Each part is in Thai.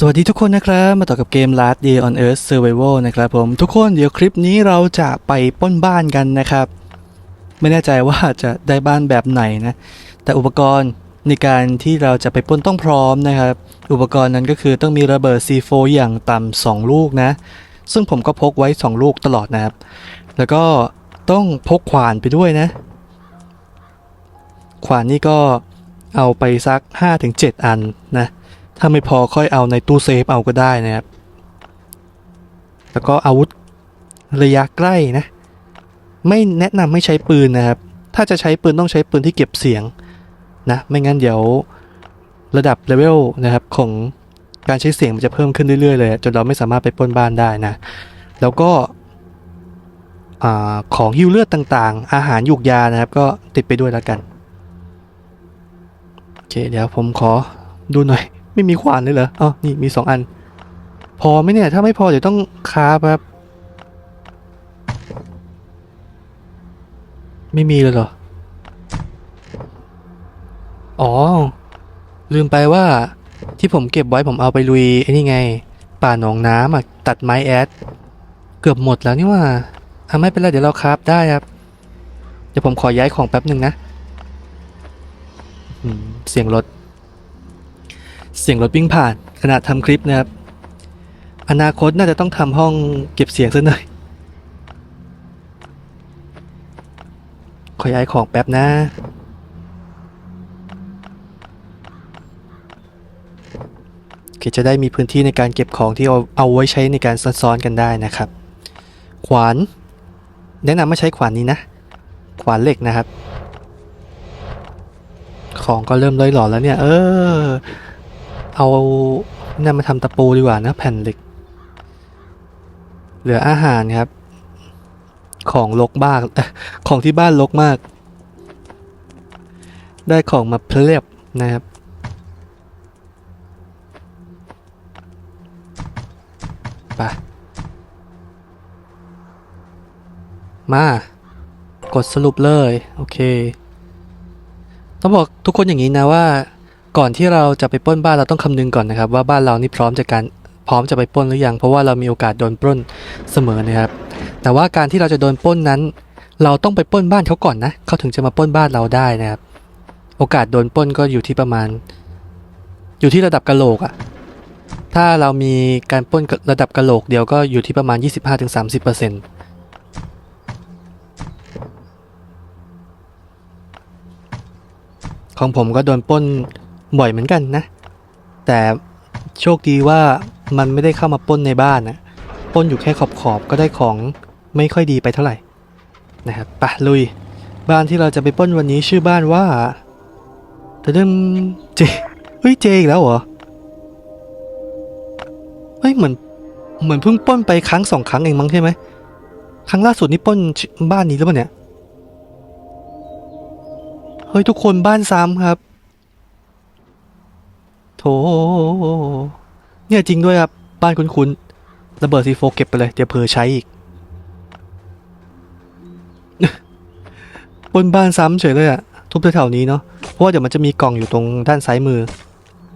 สวัสดีทุกคนนะครับ มาต่อกับเกม Last Day on Earth Survival นะครับผม ทุกคนเดี๋ยวคลิปนี้เราจะไปป้นบ้านกันนะครับ ไม่แน่ใจว่าจะได้บ้านแบบไหนนะ แต่อุปกรณ์ในการที่เราจะไปป้นต้องพร้อมนะครับ อุปกรณ์นั้นก็คือต้องมีระเบิด C4 อย่างต่ำสองลูกนะ ซึ่งผมก็พกไว้ 2 ลูกตลอดนะครับ แล้วก็ต้องพกขวานไปด้วยนะ ขวานนี่ก็เอาไปสัก 5-7 อันนะ ถ้าไม่พอค่อยเอาในตู้เซฟเอาก็ได้นะครับ แล้วก็อาวุธระยะใกล้นะ ไม่แนะนำไม่ใช้ปืนนะครับ ถ้าจะใช้ปืนต้องใช้ปืนที่เก็บเสียงนะ ไม่งั้นเดี๋ยวระดับเลเวลนะครับของการใช้เสียงมันจะเพิ่มขึ้นเรื่อยๆเลยจนเราไม่สามารถไปป้นบ้านได้นะ แล้วก็ของฮิวเลือดต่างๆ อาหารยุกยานะครับ ก็ติดไปด้วยแล้วกัน โอเค เดี๋ยวผมขอดูหน่อย ไม่มีขวานเลยเหรออ๋อนี่มีสองอัน พอไหมเนี่ย ถ้าไม่พอเดี๋ยวต้องคาบครับ ไม่มีเลยเหรอ อ๋อ ลืมไปว่าที่ผมเก็บไว้ผมเอาไปลุยไอ้นี่ไง ป่าหนองน้ำอะตัดไม้แอด เกือบหมดแล้วนี่ว่าอะไม่เป็นไรเดี๋ยวเราคราฟได้ครับ เดี๋ยวผมขอย้ายของแป๊บหนึ่งนะเสียงรถ เสียงรถวิ่งผ่านขณะทำคลิปนะครับ อนาคตน่าจะต้องทำห้องเก็บเสียงซะหน่อย ขอย้ายของแป๊บนะ โอเคจะได้มีพื้นที่ในการเก็บของที่เอาเอาไว้ใช้ในการซ้อนๆกันได้นะครับ ขวาน แนะนำไม่ใช้ขวานนี้นะ ขวานเหล็กนะครับ ของก็เริ่มล่อยหลอแล้วเนี่ย เออ เอาเนี่ยมาทำตะปูดีกว่านะแผ่นเหล็ก เหลืออาหารครับ ของลกบ้ากของที่บ้านลกมาก ได้ของมาเพลียบนะครับไปมากดสรุปเลย โอเค ต้องบอกทุกคนอย่างนี้นะว่า ก่อนที่เราจะไปปล้นบ้านเราต้องคำนึงก่อนนะครับ ว่าบ้านเรานี่พร้อมจะการพร้อมจะไปปล้นหรือยัง เพราะว่าเรามีโอกาสโดนปล้นเสมอนะครับ แต่ว่าการที่เราจะโดนปล้นนั้น เราต้องไปปล้นบ้านเขาก่อนนะเขาถึงจะมาปล้นบ้านเราได้นะครับ โอกาสโดนปล้นก็อยู่ที่ประมาณ อยู่ที่ระดับกะโหลกอะถ้าเรามีการปล้นระดับกะโหลกเดียวก็อยู่ที่ประมาณ 25-30%ของผมก็โดนปล้น บ่อยเหมือนกันนะ แต่โชคดีว่ามันไม่ได้เข้ามาป้นในบ้านนะป้นอยู่แค่ขอบขอบๆก็ได้ของไม่ค่อยดีไปเท่าไหร่นะครับปะลุยบ้านที่เราจะไปป้นวันนี้ชื่อบ้านว่าแต่เดิมเจเฮ้ยเจอีกแล้วเหรอเฮ้ยเหมือนเหมือนเพิ่งป้นไปครั้งสองครั้งเองมั้งใช่ไหมครั้งล่าสุดนี่ป้นบ้านนี้หรือเปล่าเนี่ยเฮ้ยทุกคนบ้านซ้ำครับ โถเนี่ยจริงด้วยครับ บ้านคุ้นๆระเบิดซีโฟเก็บไปเลยเดี๋ยวเผลอใช้อีก บนบ้านซ้ำเฉยเลยอะทุบแถวๆนี้เนาะเพราะว่าเดี๋ยวมันจะมีกล่องอยู่ตรงด้านซ้ายมือ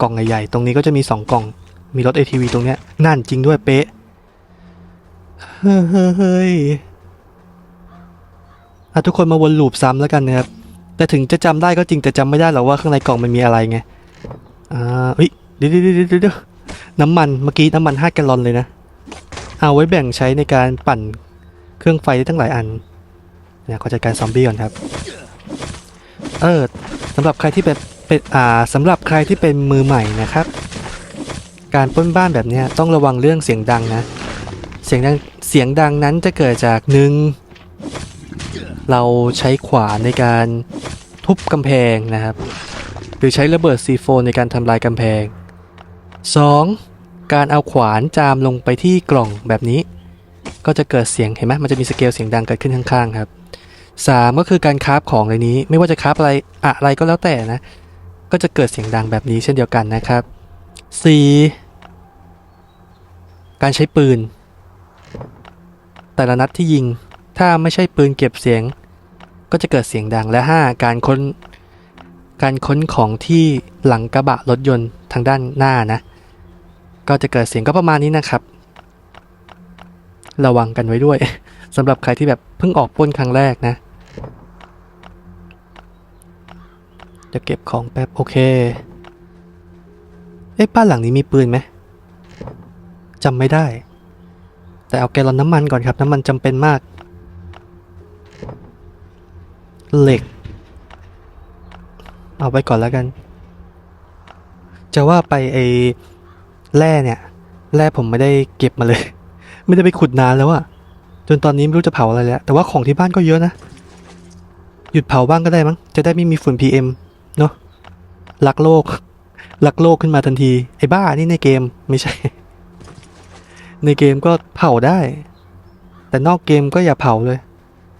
กล่องใหญ่ๆ ตรงนี้ก็จะมีสองกล่อง มีรถ ATV ตรงเนี้ยนั่นจริงด้วยเป๊ะ เฮ้ยเอะทุกคนมาวนลูปซ้ำแล้วกันนะครับแต่ถึงจะจำได้ก็จริงแต่จำไม่ได้หรอกว่าข้างในกล่องมันมีอะไรไง อ่าเฮ้ยเดี๋ยวเดี๋ยวเดี๋ยวเดี๋ยวน้ำมันเมื่อกี้น้ำมันห้าแกลลอนเลยนะ เอาไว้แบ่งใช้ในการปั่นเครื่องไฟได้ตั้งหลายอันเนี่ยขอจัดการซอมบี้ก่อนครับ เออสำหรับใครที่เป็นเป็นอ่าสำหรับใครที่เป็นมือใหม่นะครับ การป้นบ้านแบบเนี้ยต้องระวังเรื่องเสียงดังนะ เสียงดังเสียงดังนั้นจะเกิดจากหนึ่งเราใช้ขวานในการทุบกำแพงนะครับ รือใช้ระเบิด C4 ในการทำลายกำแพง 2. การเอาขวานจามลงไปที่กล่องแบบนี้ ก็จะเกิดเสียงเห็นไหมมันจะมีสเกลเสียงดังเกิดขึ้นข้างๆครับ 3. ก็คือการคราฟของในนี้ ไม่ว่าจะคราฟอะไรอะไรก็แล้วแต่นะ ก็จะเกิดเสียงดังแบบนี้เช่นเดียวกันนะครับ 4. การใช้ปืน แต่ละนัดที่ยิงถ้าไม่ใช่ปืนเก็บเสียง ก็จะเกิดเสียงดังและ 5. การค้น การค้นของที่หลังกระบะรถยนต์ทางด้านหน้านะ ก็จะเกิดเสียงก็ประมาณนี้นะครับ ระวังกันไว้ด้วยสำหรับใครที่แบบเพิ่งออกป้นครั้งแรกนะจะเก็บของแป๊บโอเคเอ๊ะบ้านหลังนี้มีปืนไหมจำไม่ได้ แต่เอาแกลอนน้ำมันก่อนครับ น้ำมันจำเป็นมาก เหล็ก เอาไปก่อนแล้วกัน จะว่าไปไอ้แร่เนี่ย แร่ผมไม่ได้เก็บมาเลย ไม่ได้ไปขุดนานแล้วอะจนตอนนี้ไม่รู้จะเผาอะไรแล้ว แต่ว่าของที่บ้านก็เยอะนะ หยุดเผาบ้างก็ได้มั้ง จะได้ไม่มีฝุ่น PM เนาะรักโลกรักโลกขึ้นมาทันที ไอ้บ้านี่ในเกมไม่ใช่ ในเกมก็เผาได้ แต่นอกเกมก็อย่าเผาเลย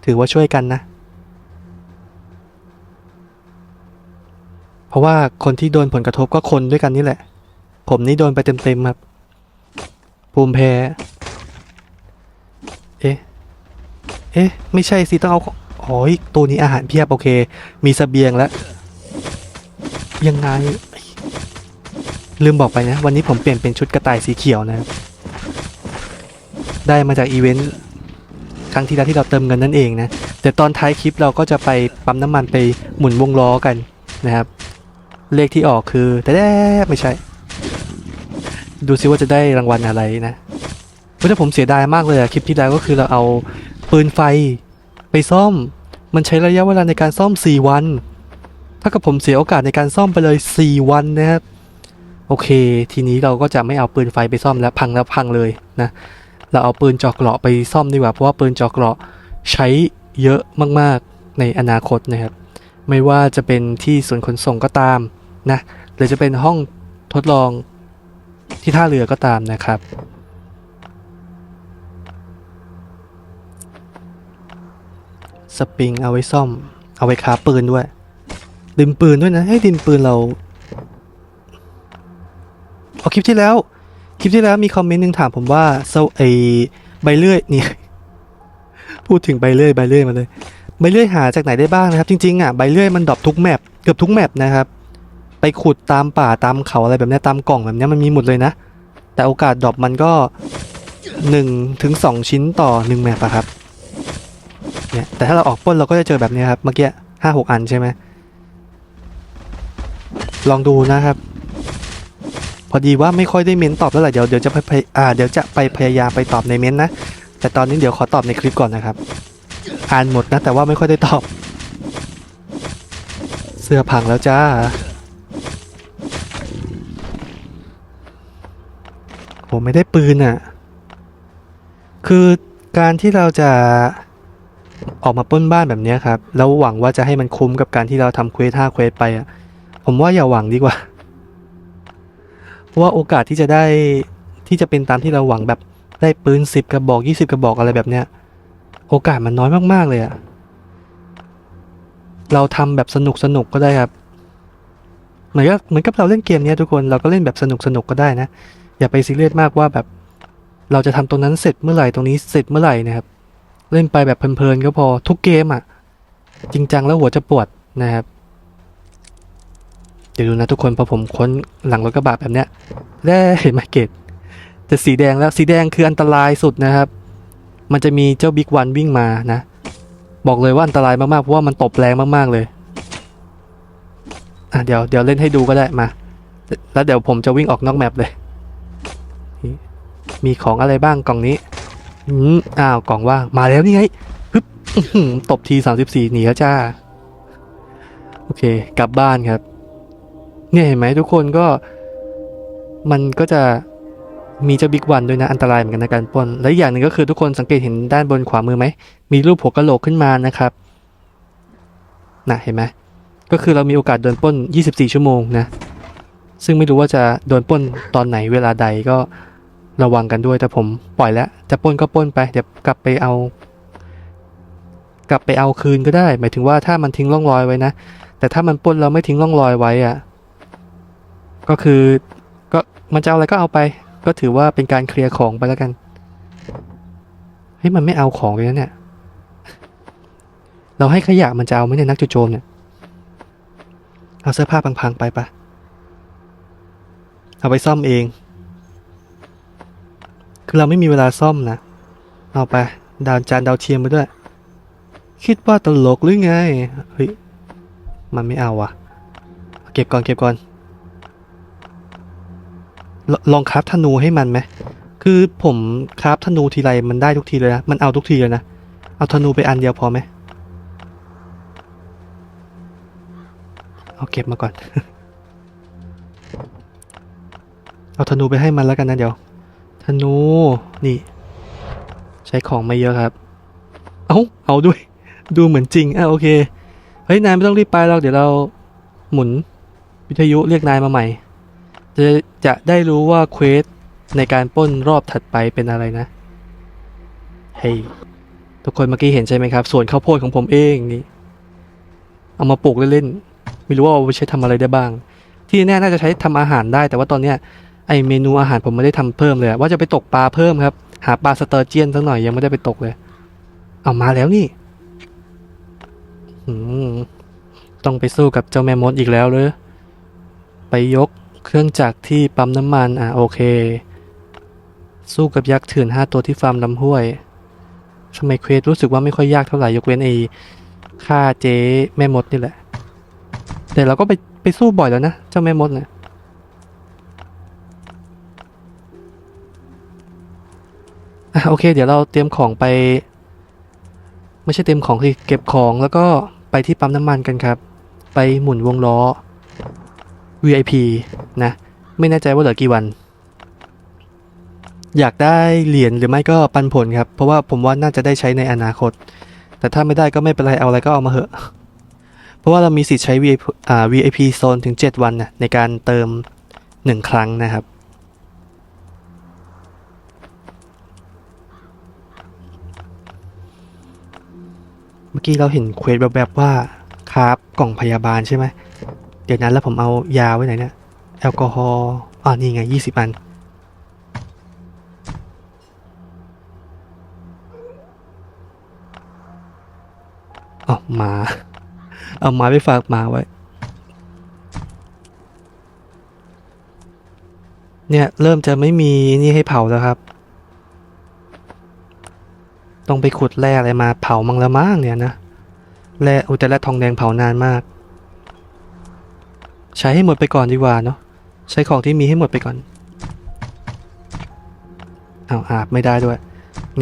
ถือว่าช่วยกันนะ เพ ราะว่าคนที่โดนผลกระทบก็คนด้วยกันนี่แหละ ผมนี่โดนไปเต็มๆครับ ภูมิแพ้ เอ๊ะ เอ๊ะ ไม่ใช่สิต้องเอาของอ๋อตัวนี้อาหารเพียบโอเค มีเสบียงแล้ว ยังไง ลืมบอกไปนะ วันนี้ผมเปลี่ยนเป็นชุดกระต่ายสีเขียวนะครับ ได้มาจากอีเวนต์ครั้งที่แล้วที่เราเติมเงินนั่นเองนะ แต่ตอนท้ายคลิปเราก็จะไปปั๊มน้ำมันไปหมุนวงล้อกันนะครับ เลขที่ออกคือแต่แด้ไม่ใช่ ดูซิว่าจะได้รางวัลอะไรนะเพราะถ้าผมเสียดายมากเลยอะคลิปที่แล้วก็คือเราเอาปืนไฟไปซ่อม มันใช้ระยะเวลาในการซ่อม 4 วัน ถ้ากับผมเสียโอกาสในการซ่อมไปเลย 4 วันนะครับ โอเค ทีนี้เราก็จะไม่เอาปืนไฟไปซ่อมแล้วพังแล้วพังเลยนะ เราเอาปืนจาะเกราะไปซ่อมดีกว่า เพราะว่าปืนจาะเกราะใช้เยอะมากๆในอนาคตนะครับ ไม่ว่าจะเป็นที่ศูนขนส่งก็ตาม นะหรือจะเป็นห้องทดลองที่ท่าเรือก็ตามนะครับ สปริงเอาไว้ซ่อม เอาไว้คาปืนด้วย ดินปืนด้วยนะ ให้ดินปืนเราเอาคลิปที่แล้ว คลิปที่แล้วมีคอมเมนต์หนึ่งถามผมว่าเซไอใบเลื่อยนี่พูดถึงใบเลื่อยใบเลื่อยมาเลย ใบเลื่อยหาจากไหนได้บ้างนะครับ จริงๆอะใบเลื่อยมันดรอปทุกแมปเกือบทุกแมปนะครับ ไปขุดตามป่าตามเขาอะไรแบบเนี้ยตามกล่องแบบเนี้ยมันมีหมดเลยนะ แต่โอกาสดรอปมันก็1ถึง2ชิ้นต่อ1แมปอะครับเนี่ยแต่ถ้าเราออกป้นเราก็จะเจอแบบเนี้ยครับเมื่อกี้ห้าหกอันใช่ไหมลองดูนะครับ พอดีว่าไม่ค่อยได้เม้นตอบแล้วแหละเดี๋ยวเดี๋ยวจะไปอ่าเดี๋ยวจะไปพยายามไปตอบในเม้นนะแต่ตอนนี้เดี๋ยวขอตอบในคลิปก่อนนะครับ อ่านหมดนะแต่ว่าไม่ค่อยได้ตอบ เสื้อพังแล้วจ้า ผมไม่ได้ปืนอะ คือการที่เราจะออกมาป้นบ้านแบบนี้ครับ แล้วหวังว่าจะให้มันคุ้มกับการที่เราทำเควสห้าเควสไปอะ ผมว่าอย่าหวังดีกว่า เพราะว่าโอกาสที่จะได้ที่จะเป็นตามที่เราหวังแบบได้ปืนสิบกระบอกยี่สิบกระบอกอะไรแบบเนี้ย โอกาสมันน้อยมากๆเลยอะเราทำแบบสนุกสนุกก็ได้ครับ เหมือนกับเหมือนกับเราเล่นเกมเนี้ยทุกคนเราก็เล่นแบบสนุกสนุกก็ได้นะ อย่าไปซีเรียสมากว่าแบบ เราจะทำตรงนั้นเสร็จเมื่อไหร่ตรงนี้เสร็จเมื่อไหร่นะครับ เล่นไปแบบเพลินๆก็พอทุกเกมอะจริงจังแล้วหัวจะปวดนะครับเดี๋ยวดูนะทุกคนพอผมค้นหลังรถกระบะแบบเนี้ยได้เห็นไหมเกตจะสีแดงแล้วสีแดงคืออันตรายสุดนะครับ มันจะมีเจ้าบิ๊กวันวิ่งมานะ บอกเลยว่าอันตรายมากๆเพราะว่ามันตบแรงมากๆเลยอะเดี๋ยวเดี๋ยวเล่นให้ดูก็ได้มา แล้วเดี๋ยวผมจะวิ่งออกนอกแมปเลย มีของอะไรบ้างกล่องนี้ อืมอ้าวกล่องว่างมาแล้วนี่ไงฮึบตบทีสามสิบสี่หนีแล้วจ้า โอเค กลับบ้านครับ เนี่ยเห็นไหมทุกคนก็ มันก็จะมีเจ้าบิ๊กวันด้วยนะ อันตรายเหมือนกันในการปนและอย่างหนึ่งก็คือทุกคนสังเกตเห็นด้านบนขวามือไหม มีรูปหัวกะโหลกขึ้นมานะครับน่ะเห็นไหมก็คือเรามีโอกาสโดนป้น 24 ชั่วโมงนะ ซึ่งไม่รู้ว่าจะโดนป้นตอนไหนเวลาใดก็ ระวังกันด้วยแต่ผมปล่อยแล้ว จะป้นก็ป้นไป เดี๋ยวกลับไปเอา กลับไปเอาคืนก็ได้ หมายถึงว่าถ้ามันทิ้งร่องรอยไว้นะ แต่ถ้ามันป้นเราไม่ทิ้งร่องรอยไว้อะก็คือก็มันจะเอาอะไรก็เอาไป ก็ถือว่าเป็นการเคลียร์ของไปแล้วกัน เฮ้ยมันไม่เอาของเลยนะเนี่ย เราให้ขยะมันจะเอาไหมเนี่ยนักจุโจมเนี่ย เอาเสื้อผ้าพังๆไปปะเอาไปซ่อมเอง คือเราไม่มีเวลาซ่อมนะ เอาไป ดาวจานดาวเทียมไปด้วย คิดว่าตลกหรือไง เฮ้ย มันไม่เอาว่ะ เก็บก่อนเก็บก่อนลลองคราฟธนูให้มันไหม คือผมคราฟธนูทีไรมันได้ทุกทีเลยนะ มันเอาทุกทีเลยนะ เอาธนูไปอันเดียวพอไหมเอาเก็บมาก่อน เอาธนูไปให้มันแล้วกันนะเดี๋ยว ธนูนี่ ใช้ของไม่เยอะครับ เอาเอาด้วย ดูเหมือนจริงอะโอเค เฮ้ย นายไม่ต้องรีบไปหรอกเดี๋ยวเราหมุนวิทยุเรียกนายมาใหม่ จะจะได้รู้ว่าเควสในการป้นรอบถัดไปเป็นอะไรนะ เฮ้ยทุกคนเมื่อกี้เห็นใช่ไหมครับ ส่วนข้าวโพดของผมเองนี่ เอามาปลูกเล่นๆ ไม่รู้ว่าเอาไปใช้ทำอะไรได้บ้าง ที่แน่น่าจะใช้ทำอาหารได้ แต่ว่าตอนเนี้ย ไอเมนูอาหารผมไม่ได้ทำเพิ่มเลยว่าจะไปตกปลาเพิ่มครับ หาปลาสเตอร์เจียนสักหน่อยยังไม่ได้ไปตกเลย เอามาแล้วนี่ต้องไปสู้กับเจ้าแม่มดอีกแล้วเลยไปยกเครื่องจักรที่ปั๊มน้ำมัน อะโอเค สู้กับยักษ์เถื่อนห้าตัวที่ฟาร์มลำห้วยทำไมเควสรู้สึกว่าไม่ค่อยยากเท่าไหร่ยกเว้นไอ้ฆ่าเจ๊แม่มดนี่แหละ แต่เราก็ไปไปสู้บ่อยแล้วนะ เจ้าแม่มดเนี่ย อะโอเค เดี๋ยวเราเตรียมของไป ไม่ใช่เตรียมของคือเก็บของแล้วก็ไปที่ปั๊มน้ำมันกันครับ ไปหมุนวงล้อ VIP นะ ไม่แน่ใจว่าเหลือกี่วัน อยากได้เหรียญหรือไม่ก็ปันผลครับ เพราะว่าผมว่าน่าจะได้ใช้ในอนาคต แต่ถ้าไม่ได้ก็ไม่เป็นไรเอาอะไรก็เอามาเหอะ เพราะว่าเรามีสิทธิ์ใช้ VIP อ่า VIP โซนถึง 7 วันนะในการเติม 1 ครั้งนะครับ เมื่อกี้เราเห็นเควสแบบๆว่าคราฟกล่องพยาบาลใช่ไหม เดี๋ยวนั้นแล้วผมเอายาไว้ไหนเนี่ย แอลกอฮอล์อ่านี่ไงยี่สิบอัน เอาหมา เอาหมาไปฝากหมาไว้ เนี่ย เริ่มจะไม่มีนี่ให้เผาแล้วครับ ต้องไปขุดแร่อะไรมาเผามังละมั้งเนี่ยนะแร่อุยแต่แร่ทองแดงเผานานมาก ใช้ให้หมดไปก่อนดีกว่าเนาะใช้ของที่มีให้หมดไปก่อนเอาอาบไม่ได้ด้วย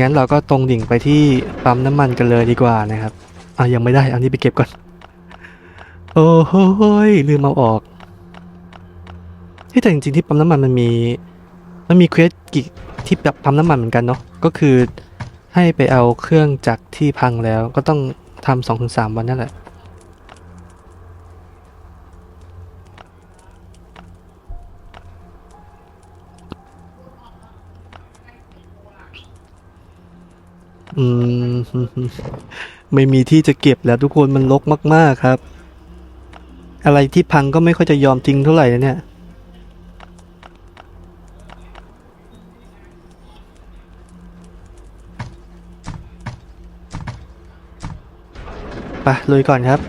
งั้นเราก็ตรงดิ่งไปที่ปั๊มน้ำมันกันเลยดีกว่านะครับอะยังไม่ได้เอานี้ไปเก็บก่อน โอ้โหลืมเอาออกที่แต่จริงๆที่ปั๊มน้ำมันมันมี มันมีเควสกี่ที่แบบปั๊มน้ำมันเหมือนกันเนาะก็คือ ให้ไปเอาเครื่องจักรที่พังแล้วก็ต้องทำสองถึงสามวันนั่นแหละอืม ไม่มีที่จะเก็บแล้วทุกคนมันรกมาก ๆ ครับ อะไรที่พังก็ไม่ค่อยจะยอมจริงเท่าไหร่นะเนี่ย ไปลุยก่อนครับ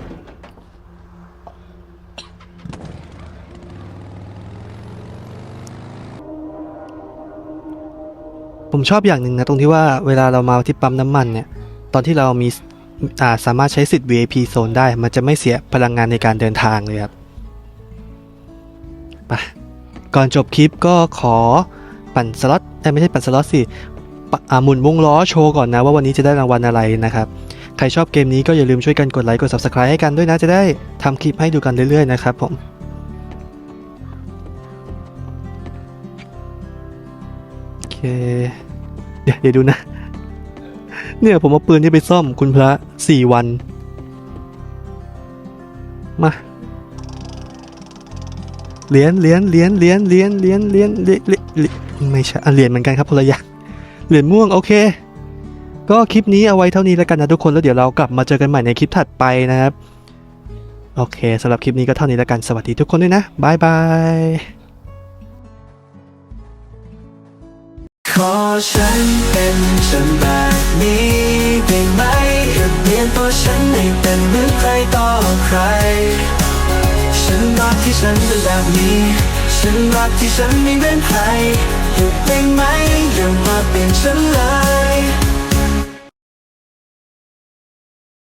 ผมชอบอย่างหนึ่งนะตรงที่ว่าเวลาเรามาที่ปั๊มน้ำมันเนี่ย ตอนที่เรามีาสามารถใช้สิทธิ์ VIP โซนได้ มันจะไม่เสียพลังงานในการเดินทางเลยครับไปก่อนจบคลิปก็ขอปั่นสล็อตไม่ใช่ปั่นสล็อตสิปะอ่าหมุนวงล้อโชว์ก่อนนะว่าวันนี้จะได้รางวัลอะไรนะครับ รชอบเกมนี้ก็อย่าลืมช่วยกันกดไลค์กด Subscribe ให้กันด้วยนะจะได้ทำคลิปให้ดูกันเรื่อยๆนะครับผมโอเคเดี๋ยวเดี๋ยวดูนะ เนี่ยผมเอาปืนที่ไปซ่อมคุณพระสี่วัน มาเหรียญเหรียญเหรียญเหรียญเหรียญเหรียญเหรียญเหรียญเรียญเรียญไม่ใช่อะเหรียญเหมือนกันครับพลอยางเหรียญม่วงโอเค ก็คลิปนี้เอาไว้เท่านี้แล้วกันนะทุกคนแล้วเดี๋ยวเรากลับมาเจอกันใหม่ในคลิปถัดไปนะครับ โอเคสำหรับคลิปนี้ก็เท่านี้แล้วกันสวัสดีทุกคนด้วยนะบายบายขอฉันเป็นฉันแบบนี้ได้ไหมหยุดเปลี่ยนตัวฉันให้เป็นเหมือนใครต่อใคร ฉันรักที่ฉันเป็นแบบนี้ ฉันรักที่ฉันไม่เหมือนใครหยุดได้ไหมอย่ามาเปลี่ยนฉันเลย